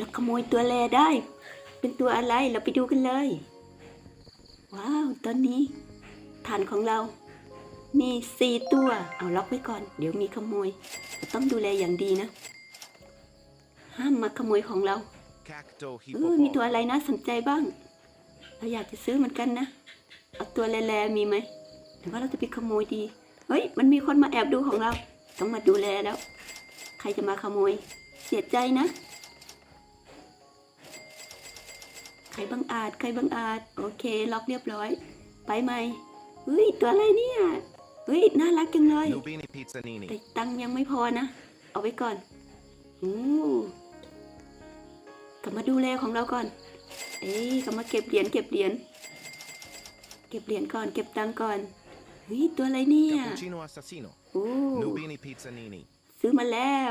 แล้วขโมยตัวแลได้ เป็นตัวอะไรเราไปดูกันเลย ว้าว ตอนนี้ฐานของเรา มีสี่ตัว เอาล็อกไว้ก่อน เดี๋ยวมีขโมยเราต้องดูแลอย่างดีนะ ห้ามมาขโมยของเรา Cacto เออมีตัว hippopot. อะไรน่าสนใจบ้าง เราอยากจะซื้อเหมือนกันนะ เอาตัวแลๆมีไหมหรือว่าเราจะไปขโมยดี เฮ้ย มันมีคนมาแอบดูของเรา ต้องมาดูแลแล้ว ใครจะมาขโมย เสียใจนะ ใครบังอาจใครบังอาจโอเค ล็อกเรียบร้อย ไปไหมเฮ้ย ตัวอะไรเนี่ยเฮ้ย น่ารักจังเลย Nubini Pizzanini. แต่ตังค์ยังไม่พอนะ เอาไว้ก่อนอู้กลับมาดูแลของเราก่อน เอ้ยกลับมาเก็บเหรียญเก็บเหรียญเก็บเหรียญก่อนเก็บตังค์ก่อนเฮ้ยตัวอะไรเนี่ย Cappuccino Assassino. โอ้ Nubini Pizzanini. ซื้อมาแล้ว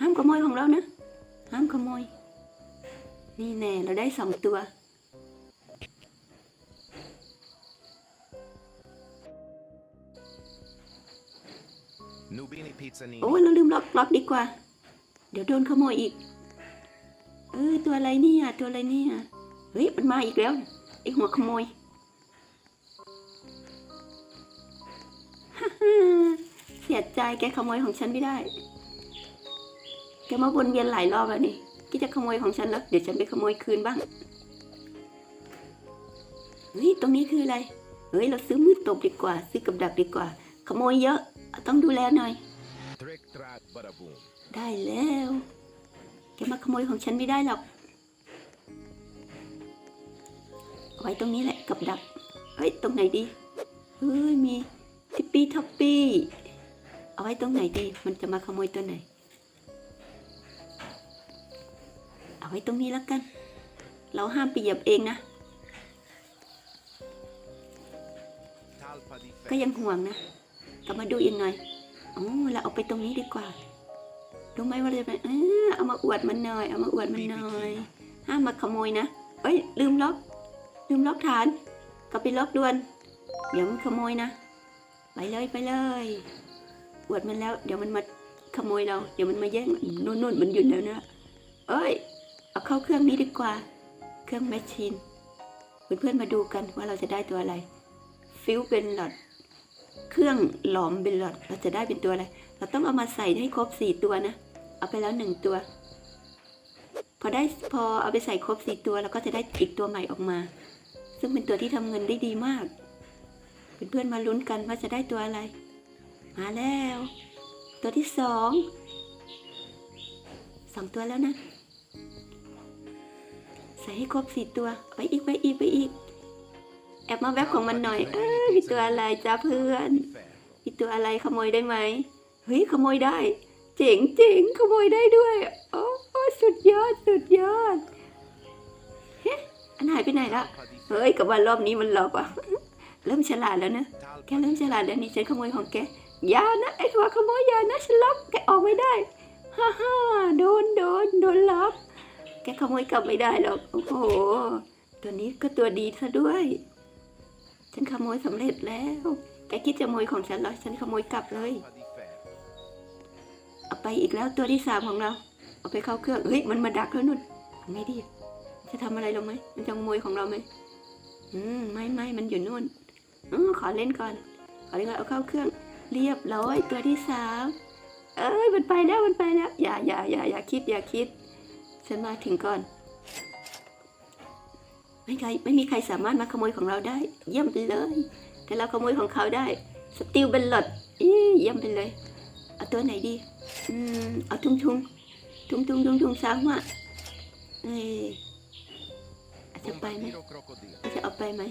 ห้ามขโมยของเรานะ ห้ามขโมย นี่แน่เราได้สองตัว Nubini Pizzanini. โอ้ยเราลืมล็อกล็อกดีกว่า เดี๋ยวโดนขโมยอีก เออตัวอะไรเนี่ยตัวอะไรเนี่ยเฮ้ยมันมาอีกแล้วไอหัวขโมยฮ่าฮ่าเสียใจแกขโมยของฉันไม่ได้ แกมาวนเวียนหลายรอบแล้วนี่ ที่จะขโมยของฉันแล้วเดี๋ยวฉันไปขโมยคืนบ้างเฮ้ยตรงนี้คืออะไรเฮ้ยเราซื้อมือตบดีกว่า ซื้อกับดักดีกว่า ขโมยเยอะต้องดูแลหน่อย ได้แล้วแกมาขโมยของฉันไม่ได้หรอกเอาไว้ตรงนี้แหละกับดักเฮ้ยตรงไหนดีเฮ้ยมีทิปปี้ท็อปปี้เอาไว้ตรงไหนดี มันจะมาขโมยตัวไหน เอาไว้ตรงนี้แล้วกัน เราห้ามไปเหยียบเองนะ ก็ยังห่วงนะกลับมาดูอีกหน่อยอ๋อเราเอาไปตรงนี้ดีกว่ารู้ไหมว่าเราจะไปเออเอามาอวดมันหน่อย เอามาอวดมันหน่อย ห้ามมาขโมยนะเอ้ย ลืมล็อก ลืมล็อกฐานกลับไปล็อกด่วน เดี๋ยวมันขโมยนะ ไปเลยไปเลย อวดมันแล้ว เดี๋ยวมันมาขโมยเรา เดี๋ยวมันมาแย่ง นู่นนู่นมันหยุดแล้วนะ เอ้ย เอาเข้าเครื่องนี้ดีกว่า เครื่องแมชชีนเพื่อนๆมาดูกันว่าเราจะได้ตัวอะไร ฟิวเป็นหลอด เครื่องหลอมเป็นหลอด เราจะได้เป็นตัวอะไร เราต้องเอามาใส่ให้ครบสี่ตัวนะ เอาไปแล้วหนึ่งตัว พอได้พอเอาไปใส่ครบสี่ตัวเราก็จะได้อีกตัวใหม่ออกมา ซึ่งเป็นตัวที่ทำเงินได้ดีมาก เพื่อนๆมาลุ้นกันว่าจะได้ตัวอะไร มาแล้ว ตัวที่สองสองตัวแล้วนะ ส่ให้ครบสี่ตัวไปอีกไปอีกไปอีก แอบมาแวบของมันหน่อย เอ้ยมีตัวอะไรจ้าเพื่อน Ferro. มีตัวอะไรขโมยได้ไหมเฮ้ยขโมยได้ เจ๋งเจ๋งขโมยได้ด้วยโอ้โอ้สุดยอดสุดยอดเฮ้อันหายไปไหนละ Talpa di เฮ้ยกับว่ารอบนี้มันหลอกอะเริ่มฉลาดแล้วนะแก Talpa เริ่มฉลาดแล้วนี่ฉันขโมยของแกอย่านะไอ้หัวขโมยอย่านะฉันล็อกแกออกไม่ได้ฮ่าฮ่าโดนโดนโดนล็อก แกขโมยกลับไม่ได้หรอก โอ้โห ตัวนี้ก็ตัวดีซะด้วย ฉันขโมยสำเร็จแล้ว แกคิดจะขโมยของฉันเหรอ ฉันขโมยกลับเลย เอาไปอีกแล้วตัวที่สามของเรา เอาไปเข้าเครื่อง เฮ้ย มันมาดักแล้วนุ่นไงดี จะทำอะไรลงไหม มันจะขโมยของเราไหม อืม ไม่ไม่มันอยู่นู่นออขอเล่นก่อน ขอเล่นก่อนเอาเข้าเครื่อง เรียบร้อยตัวที่สามเอ้ย มันไปแล้ว มันไปแล้ว อย่าอย่าอย่าอย่าคิด อย่าคิด ฉันมาถึงก่อน ไม่ใครไม่มีใครสามารถมาขโมยของเราได้ เยี่ยมไปเลย แต่เราขโมยของเขาได้ สติลเป็นหลดอีเยี่ยมไปเลย เอาตัวไหนดี อืม เอาทุ่งทุ่งทุ่งทุ่งทุ่งทุ่งสามอะเอ้ยอาจจะไปไหมอาจจะเอาไปไหม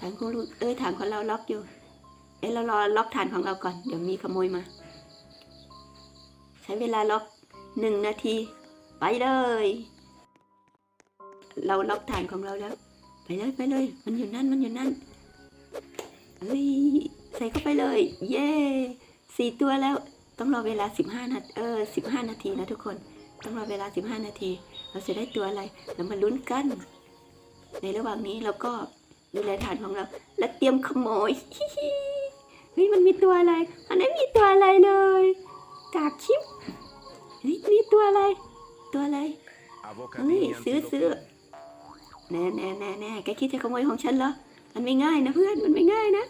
ฐานของลูกเอ้ยฐานของเราล็อกอยู่ เอ้ยเรารอล็อกฐานของเราก่อน เดี๋ยวมีขโมยมา ใช้เวลาล็อกหนึ่งนาที ไปเลย เราล็อกฐานของเราแล้ว ไปเลยไปเลย มันอยู่นั่นมันอยู่นั่นเฮ้ยใส่เข้าไปเลย เย้สี่ตัวแล้วต้องรอเวลาสิบห้านาทีเออสิบห้านาทีนะทุกคน ต้องรอเวลาสิบห้านาที เราจะได้ตัวอะไรเรามาลุ้นกัน ในระหว่างนี้เราก็ดูแลฐานของเรา และเตรียมขโมยเฮ้ยมันมีตัวอะไร มันไม่มีตัวอะไรเลยกากชิปนี่นี่ตัวอะไร ตัวอะไร Avocadini Ui, sữa, sữa. antilopini. แน่แน่แน่แน่แกคิดจะขโมยของฉันเหรอ มันไม่ง่ายนะเพื่อน มันไม่ง่ายนะ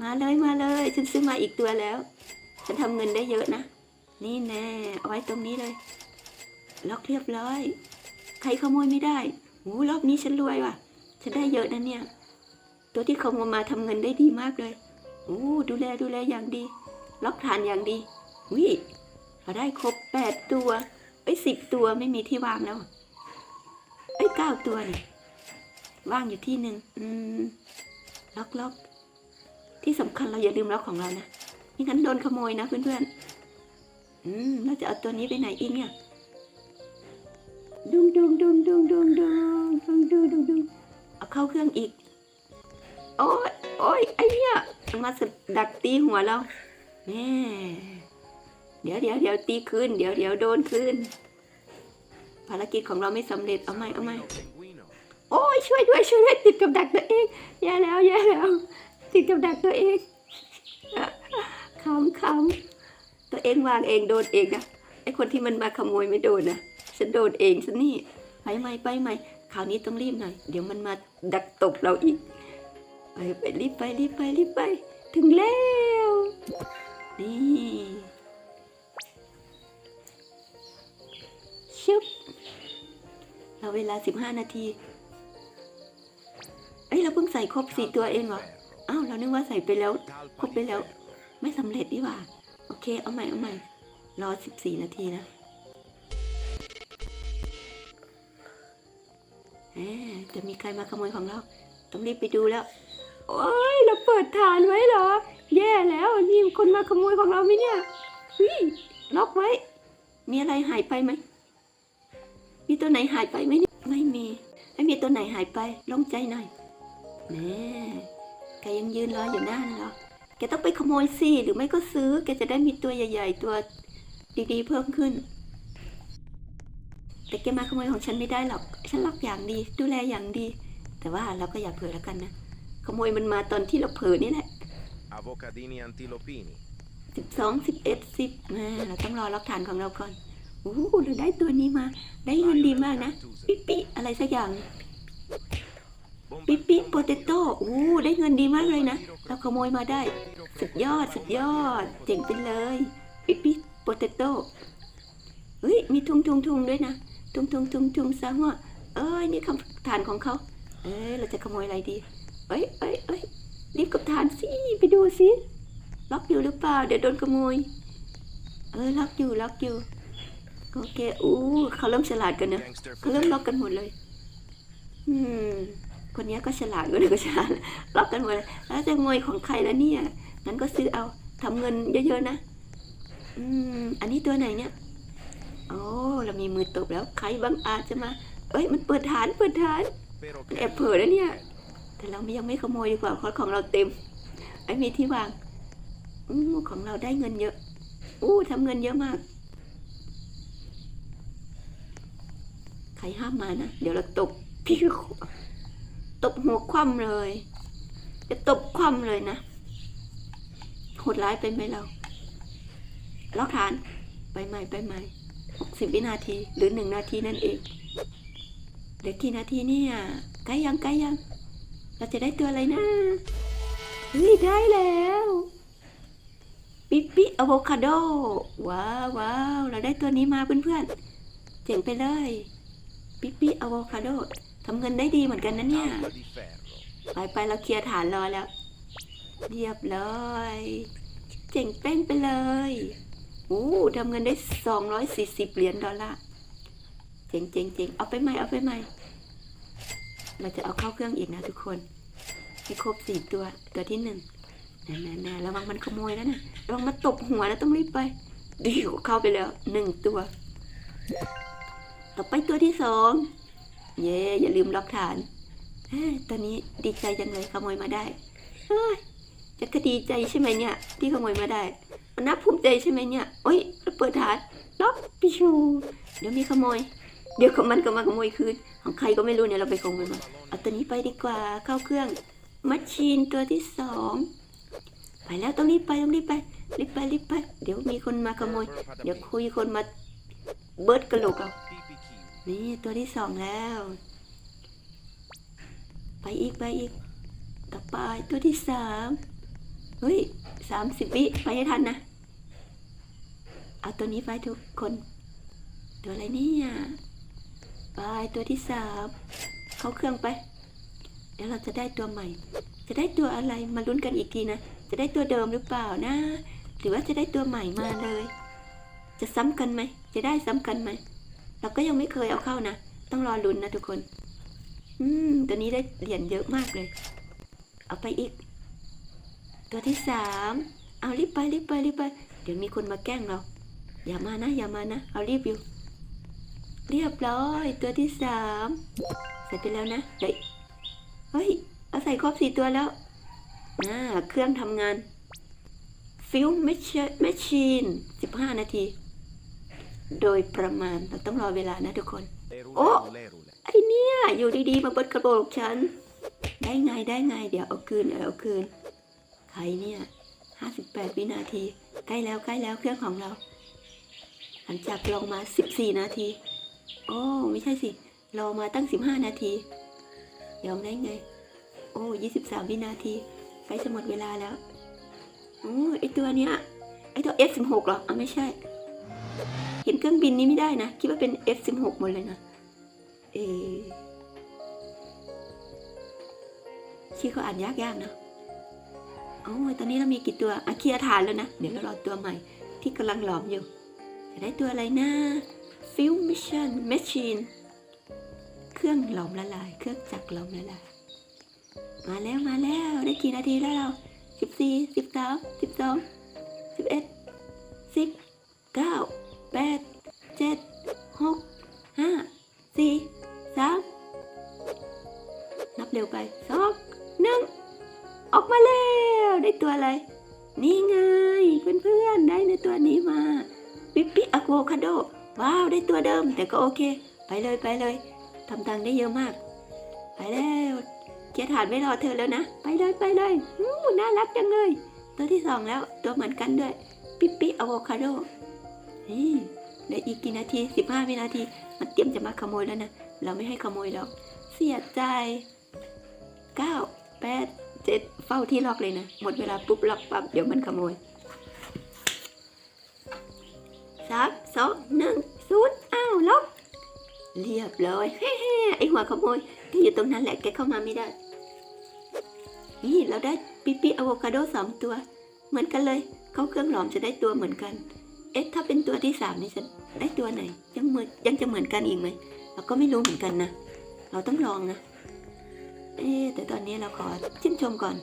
มาเลยมาเลย ฉันซื้อมาอีกตัวแล้ว ฉันทำเงินได้เยอะนะ นี่แน่เอาไว้ตรงนี้เลย ล็อกเรียบร้อย ใครขโมยไม่ได้โอ้รอบนี้ฉันรวยว่ะ ฉันได้เยอะนะเนี่ย ตัวที่ขโมยมาทำเงินได้ดีมากเลยโอ้ดูแลดูแลอย่างดี ล็อกฐานอย่างดีวิเราได้ครบแปดตัวไอ้สิบตัวไม่มีที่วางแล้วไอ้เก้าตัวนี่ว่างอยู่ที่หนึ่งอืมล็อกล็อกที่สำคัญเราอย่าลืมล็อกของเรานะไม่งั้นโดนขโมยนะเพื่อนๆอืมเราจะเอาตัวนี้ไปไหนอีกเนี่ยดุงดุงดุงดุงดุงดุงดุงดุงดุงดุงเอาเข้าเครื่องอีก โอ้ยโอ้ยไอ้เนี่ยมันมาสดักตีหัวเราแม่ เดี๋ยวเดี๋ยวเดี๋ยวตีคืนเดี๋ยวเดี๋ยวโดนคืนภารกิจของเราไม่สำเร็จเอาไหมเอาไหมโอ้ยช่วยด้วยช่วยด้วยติดกับดักตัวเองแย่แล้วแย่แล้ว ติดกับดักตัวเองคำคำตัวเองวางเองโดนเองนะไอคนที่มันมาขโมยไม่โดนนะฉันโดนเองฉันนี่ไปไหมไปไหมคราวนี้ต้องรีบหน่อยเดี๋ยวมันมาดักตบเราอีกไปไปรีบไปรีบไปรีบไป ถึงแล้วนี่ ชึบเราเวลาสิบห้านาที เอ้ยเราเพิ่งใส่ครบสี่ตัวเองเหรออ้าวเรานึกว่าใส่ไปแล้ว ครบไปแล้ว ไม่สำเร็จดีว่า โอเค เอาใหม่ เอาใหม่ รอสิบสี่นาทีนะแหมจะมีใครมาขโมยของเรา ต้องรีบไปดูแล้ว โอ้ยเราเปิดฐานไว้เหรอ แย่แล้วนี่คนมาขโมยของเราไหมเนี่ยเฮ้ยล็อกไว้ มีอะไรหายไปไหม มีตัวไหนหายไปไหมเนี่ยไม่มี ไม่มีตัวไหนหายไปโล่งใจหน่อยแม่แกยังยืนรออยู่หน้านั่นเหรอแกต้องไปขโมยสิหรือไม่ก็ซื้อแกจะได้มีตัวใหญ่ ๆ ตัวดีๆ เพิ่มขึ้น แต่แกมาขโมยของฉันไม่ได้หรอก ฉันรักอย่างดี ดูแลอย่างดี แต่ว่าเราก็อย่าเผลอแล้วกันนะขโมยมันมาตอนที่เราเผลอนี่แหละ Avocadini antilopini. สิบสองสิบเอ็ดสิบแม่เราต้องรอรับฐานของเราก่อน โอ้โหเราได้ตัวนี้มา ได้เงินดีมากนะ ปิ๊ปปี้อะไรสักอย่าง ปิ๊ปปี้โปเตโต้โอ้ได้เงินดีมากเลยนะ เราขโมยมาได้ สุดยอด สุดยอด เจ๋งไปเลย ปิ๊ปปี้โปเตโต้เฮ้ย มีทุงทุงทุงด้วยนะ ทุงทุงทุงทุงซะหัวเอ้ย นี่คำฐานของเขา เอ้ย เราจะขโมยอะไรดี เอ้ยเอ้ยเอ้ยรีบกับฐานสิ ไปดูสิ ล็อกอยู่หรือเปล่า เดี๋ยวโดนขโมย เออ ล็อกอยู่ ล็อกอยู่ โอเคอู้เขาเริ่มฉลาดกันนะ Gangster เขาเริ่มล็อกกันหมดเลย อืม คนนี้ก็ฉลาดคนนี้ก็ฉลาดล็อกกันหมดเลยแล้วจะขโมยของใครแล้วเนี่ยงั้นก็ซื้อเอาทำเงินเยอะๆนะ อืม อันนี้ตัวไหนเนี่ยโอ้เรามีมือตบแล้วใครบางอาจจะมา เอ้ย มันเปิดฐานเปิดฐาน Pero มันแอบเผลอแล้วเนี่ย แต่เรายังไม่ขโมยดีกว่าเพราะของเราเต็ม ไอ้มีที่วางอืมของเราได้เงินเยอะอู้ทำเงินเยอะมาก ใครห้ามมานะ เดี๋ยวเราตบพิวตบหัวคว่ำเลย จะตบคว่ำเลยนะโหดร้ายเป็นไหมเราล็อกฐานไปใหม่ไปใหม่หกสิบวินาทีหรือหนึ่งนาทีนั่นเองเหลือกี่นาทีเนี่ยใกล้ยังใกล้ยัง เราจะได้ตัวอะไรนะเฮ้ยได้แล้วปิปิอะโวคาโดว้าวว้าวเราได้ตัวนี้มาเพื่อนๆเจ๋งไปเลย ปิปิอะโวคาโดทำเงินได้ดีเหมือนกันนะเนี่ย talpa di ferro. ไปไปเราเคลียร์ฐานรอแล้ว เรียบร้อย เจ๋งเป้งไปเลยอู้ทำเงินได้สองร้อยสี่สิบเหรียญดอลลาร์เจ๋งเจ๋งเจ๋งเอาไปใหม่เอาไปใหม่ เราจะเอาเข้าเครื่องอีกนะทุกคน ให้ครบสี่ตัวตัวที่หนึ่งน่น่น่ระวังมันขโมยแล้วนะระวังมันตบหัวแล้วต้องรีบไปดิวเข้าไปแล้วหนึ่งตัว ต่อไปตัวที่สอง เย่อย่าลืมล็อกฐานอตอนนี้ดีใจจังเลยขโมยมาได้จะก็ดีใจใช่ไหมเนี่ยที่ขโมยมาได้ มันน่าภูมิใจใช่ไหมเนี่ยโอ้ยเปิดฐานล็อกปิชู เดี๋ยวมีขโมย เดี๋ยวของมันก็มาขโมยคืน ของใครก็ไม่รู้เนี่ยเราไปขโมยมาเอาตัวนี้ไปดีกว่าเข้าเครื่องมัชชีนตัวที่สองไปแล้วต้องรีบไปต้องรีบไปรีบไปรีบไป เดี๋ยวมีคนมาขโมย เดี๋ยวคุยคนมาเบิร์ดกระโหลกเอา นี่ตัวที่สองแล้ว ไปอีกไปอีก ต่อไปตัวที่สามเฮ้ยสามสิบวิไปให้ทันนะ เอาตัวนี้ไปทุกคน ตัวอะไรเนี่ยไปตัวที่สามเข้าเครื่องไป เดี๋ยวเราจะได้ตัวใหม่ จะได้ตัวอะไรมาลุ้นกันอีกทีนะ จะได้ตัวเดิมหรือเปล่านะ หรือว่าจะได้ตัวใหม่มาเลย จะซ้ำกันไหม จะได้ซ้ำกันไหม เราก็ยังไม่เคยเอาเข้านะ ต้องรอลุ้นนะทุกคน อืม ตัวนี้ได้เหรียญเยอะมากเลย เอาไปอีก ตัวที่สาม เอารีบไปรีบไปรีบไป เดี๋ยวมีคนมาแกล้งเรา อย่ามานะ อย่ามานะ เอารีบอยู่ เรียบร้อย ตัวที่สามใส่ไปแล้วนะ เฮ้ย เฮ้ย เอาใส่ครบสี่ตัวแล้วน่าเครื่องทำงานฟิลแมชแมชชีนสิบห้านาที โดยประมาณเราต้องรอเวลานะทุกคน Lerule, Oh! lerule. ไอเนี่ยอยู่ดีๆ มาเปิดกระโปรงฉัน ได้ไงได้ไง เดี๋ยวเอาคืนเดี๋ยวเอาคืน ใครเนี่ยห้าสิบแปดวินาที ใกล้แล้วใกล้แล้วเครื่องของเรา หลังจากลองมาสิบสี่นาที โอ้ไม่ใช่สิรอมาตั้งสิบห้านาที ยอมได้ไง โอ้ยี่สิบสามวินาทีใกล้จะหมดเวลาแล้วโอ้ไอตัวเนี้ยไอตัว F16 เหรออะไม่ใช่ เห็นเครื่องบินนี้ไม่ได้นะ คิดว่าเป็น F16 หมดเลยนะ เอชื่อเขาอ่านยากๆนาะโอ้ยตอนนี้เรามีกี่ตัวอาคีอาฐานแล้วนะ เดี๋ยวเรารอตัวใหม่ ที่กำลังหลอมอยู่ จะได้ตัวอะไรนะ ฟิ mission machine เครื่องหลอมละลาย เครื่องจักรหลอมละลาย มาแล้วมาแล้ว ได้กี่นาทีแล้วเราสิบสี่สิบห้าสิบสองสิบเอ็ดสิบเก้า แปดเจ็ดหกห้าสี่สามนับเร็วไปสองหนึ่งออกมาแล้วได้ตัวอะไร นี่ไงเพื่อนๆได้ในตัวนี้มาปิปิอะโวคาโดว้าวได้ตัวเดิม แต่ก็โอเค ไปเลยไปเลยทำตังค์ได้เยอะมาก ไปแล้วเกียร์ฐานไม่รอเธอแล้วนะ ไปเลยไปเลยน่ารักจังเลย ตัวที่สองแล้วตัวเหมือนกันด้วย ปิปิอะโวคาโด นี่เหลืออีกกี่นาทีสิบห้าวินาที มันเตรียมจะมาขโมยแล้วนะ เราไม่ให้ขโมยหรอก เสียใจเก้าแปดเจ็ดเฝ้าที่ล็อกเลยนะ หมดเวลาปุ๊บล็อกปั๊บเดี๋ยวมันขโมยสามสองหนึ่งศูนย์อ้าวล็อก เรียบร้อยเฮ้ไอหัวขโมยแกอยู่ตรงนั้นแหละแกเข้ามาไม่ได้ นี่เราได้ปิปิอะโวคาโดสองตัว เหมือนกันเลย เขาเครื่องหลอมจะได้ตัวเหมือนกัน เอ๊ะถ้าเป็นตัวที่สามนี่จะได้ตัวไหน ยังเหมือนยังจะเหมือนกันอีกไหมเราก็ไม่รู้เหมือนกันนะ เราต้องลองนะ เอ๊แต่ตอนนี้เราขอชื่นชมก่อน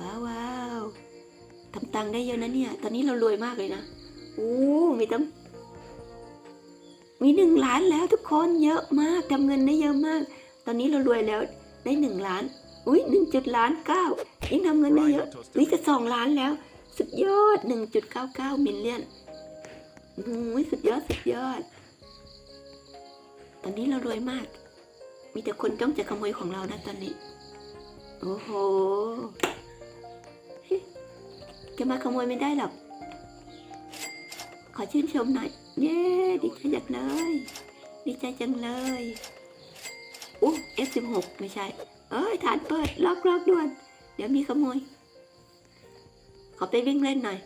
ว้าวว้าวทำตังค์ได้เยอะนะเนี่ย ตอนนี้เรารวยมากเลยนะโอ้มีตั้งมีหนึ่งล้านแล้วทุกคนเยอะมากทำเงินได้เยอะมาก ตอนนี้เรารวยแล้วได้หนึ่งล้าน อุ้ยหนึ่งจุดล้านเก้ายิ่งทำเงินได้เยอะนี่จะสองล้านแล้ว สุดยอดหนึ่งจุดเก้าเก้ามิลเลียน โอ้ยสุดยอดสุดยอด ตอนนี้เรารวยมาก มีแต่คนจ้องจะขโมยของเรานะตอนนี้ โอ้โห จะมาขโมยไม่ได้หรอก ขอชื่นชมหน่อย เย้ ดีใจจังเลย ดีใจจังเลยอู้ F16 ไม่ใช่ เอ้ย ฐานเปิดล็อกล็อกด่วน เดี๋ยวมีขโมย ขอไปวิ่งเล่นหน่อย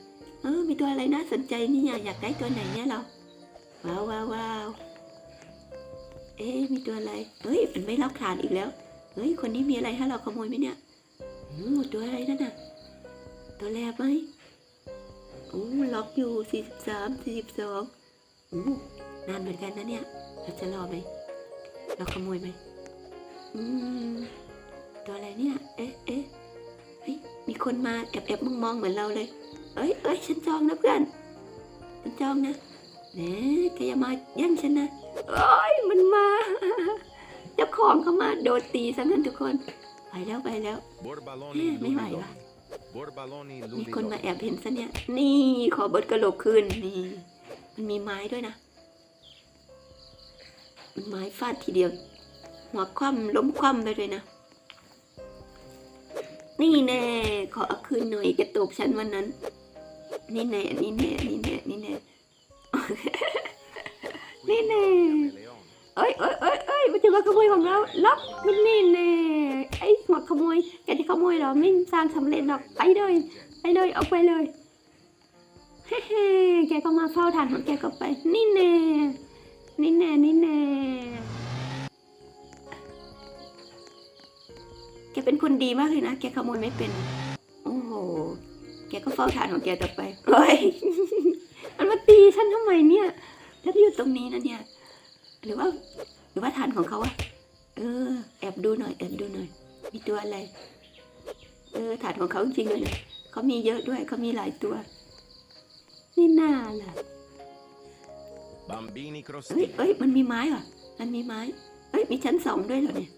เออ มีตัวอะไรน่าสนใจนี่อยอยากได้ตัวไหนเนี่ยเรา ว้าวว้าวว้าวเอ๊มีตัวอะไร เฮ้ย มันไม่ล็อกฐานอีกแล้ว เฮ้ย คนนี้มีอะไรให้เราขโมยไหมเนี่ยโอ้ตัวอะไรนั่นน่ะ ตัวแรกไหมโอ้ล็อกอยู่สี่สิบสามสี่สิบสองโอ้นานเหมือนกันนะเนี่ย เราจะรอไหม เราขโมยไหมอืม ตัวอะไรเนี่ย เอ๊ะเอ๊ะเฮ้ย มีคนมาแอบแอบมองมองเหมือนเราเลย เอ้ยเอ้ยฉันจองนะเพื่อน ฉันจองนะแหน่แกอย่ามาแย่งฉันนะเอ้ยมันมา เจ้าของเขามาโดนตีซะงั้นทุกคน ไปแล้วไปแล้ว Borbaloni Eh, mi vai, Lulidoni. Borbaloni มีคนมา Lulidoni. แอบเห็นซะเนี่ย นี่ขอเบิดกระโหลกคืนนี่ มันมีไม้ด้วยนะ มันไม้ฟาดทีเดียว หัวคว่ำล้มคว่ำไปเลยนะ นี่แน่ ขอเอาคืนหน่อยแกตบฉันวันนั้น นี่แน่นี่แน่นี่แน่นี่แน่ qui Nene. Leone. เอ้ยเอ้ยเอ้ยเอ้ยมันจะมาขโมยของเราล็อกมันนี่แน่ไอ้หัวขโมยแกจะขโมยเหรอไม่สร้างสำเร็จหรอกไปเลยไปเลยเอาไปเลยเฮ้เฮ้แกก็มาเฝ้าฐานของแกก็ไป นี่แน่นี่แน่นี่แน่แกเป็นคนดีมากเลยนะ แกขโมยไม่เป็นโอ้โหแกก็เฝ้าฐานของแกต่อไปเฮ้ยมันมาตีฉันทำไมเนี่ยฉันอยู่ตรงนี้นะเนี่ย หรือว่า หรือว่าฐานของเขาอะเออ แอบดูหน่อยแอบดูหน่อย มีตัวอะไร เออฐานของเขาจริงๆเลยนะเขามีเยอะด้วยเขามีหลายตัว นี่น่าล่ะ Bambini เอ้ย crostini. เอ้ย มันมีไม้เหรอ มันมีไม้ เอ้ย มีชั้นสองด้วยเหรอเนี่ย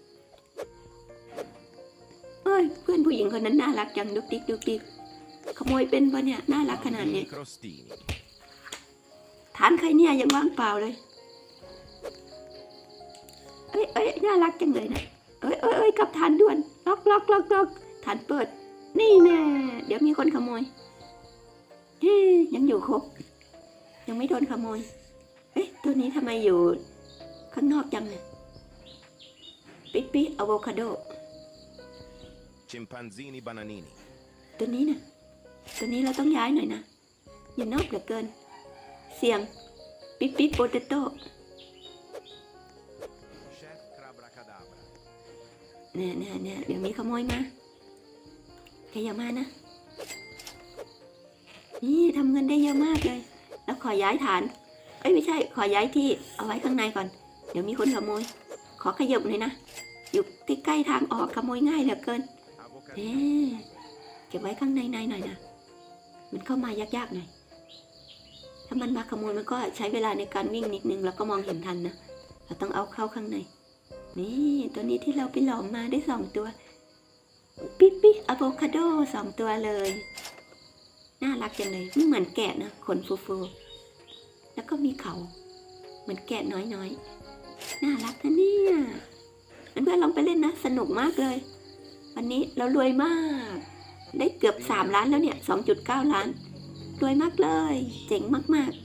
เอ้ย เพื่อนผู้หญิงคนนั้นน่ารักจังดุกดิกดุกดิก ขโมยเป็นปะเนี่ย น่ารักขนาด Bambini เนี้ย crostini. ฐานใครเนี่ยยังว่างเปล่าเลย เอ้ยเอ้ยน่ารักจังเลยนะเอ้ยเอ้ยเอ้ยกลับฐานด่วนล็อกล็อกล็อกล็อกฐานเปิด นี่แน่เดี๋ยวมีคนขโมยเฮ้ยยังอยู่ครบ ยังไม่โดนขโมย เอ๊ะตัวนี้ทำไมอยู่ข้างนอกจังเนี่ยปิ๊ดปิ๊ดอะโวคาโด Chimpanzini bananini. ตัวนี้นะ ตัวนี้เราต้องย้ายหน่อยนะ อย่านอกเหลือเกิน เสียง ปิ๊ดปิ๊ดโปเตโต้เนี่ยเนี่ยเนี่ยเดี๋ยวมีขโมยมาแกอย่ามานะ นี่ทำเงินได้เยอะมากเลย แล้วขอย้ายฐาน เอ้ยไม่ใช่ ขอย้ายที่เอาไว้ข้างในก่อน เดี๋ยวมีคนขโมย ขอขยับหน่อยนะ อยู่ใกล้ๆทางออกขโมยง่ายเหลือเกินเอ๊เก็บไว้ข้างในในหน่อยนะ มันเข้ามายากๆหน่อยถ้ามันมาขโมยมันก็ใช้เวลาในการวิ่งนิดนึงแล้วก็มองเห็นทันนะเราต้องเอาเข้าข้างในนี่ตัวนี้ที่เราไปหลอมมาได้สองตัวปิ๊ปปิ๊อะโวคาโดสองตัวเลย น่ารักจังเลยไม่เหมือนแกะนะขนฟูๆแล้วก็มีเขาเหมือนแกะน้อยๆ น่ารักนะเนี่ยเพื่อนๆลองไปเล่นนะ สนุกมากเลย วันนี้เรารวยมาก ได้เกือบ 3 ล้านแล้วเนี่ย 2.9 ล้าน รวยมากเลย เจ๋งมาก ๆ